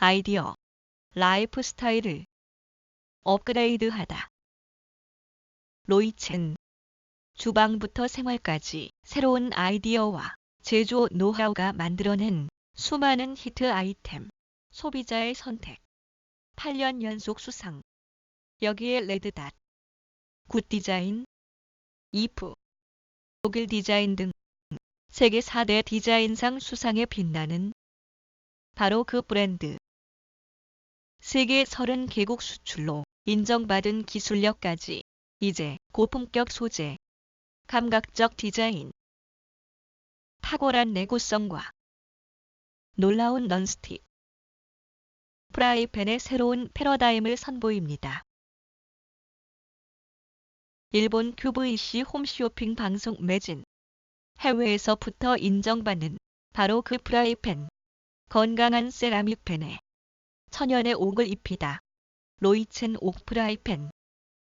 아이디어, 라이프 스타일을 업그레이드하다. 로이첸 주방부터 생활까지 새로운 아이디어와 제조 노하우가 만들어낸 수많은 히트 아이템, 소비자의 선택, 8년 연속 수상. 여기에 레드닷, 굿디자인, 이프, 독일 디자인 등 세계 4대 디자인상 수상에 빛나는 바로 그 브랜드. 세계 30개국 수출로 인정받은 기술력까지. 이제 고품격 소재, 감각적 디자인, 탁월한 내구성과 놀라운 넌스틱. 프라이팬의 새로운 패러다임을 선보입니다. 일본 QVC 홈쇼핑 방송 매진. 해외에서부터 인정받는 바로 그 프라이팬. 건강한 세라믹 팬에 천연의 옥을 입히다. 로이첸 옥 프라이팬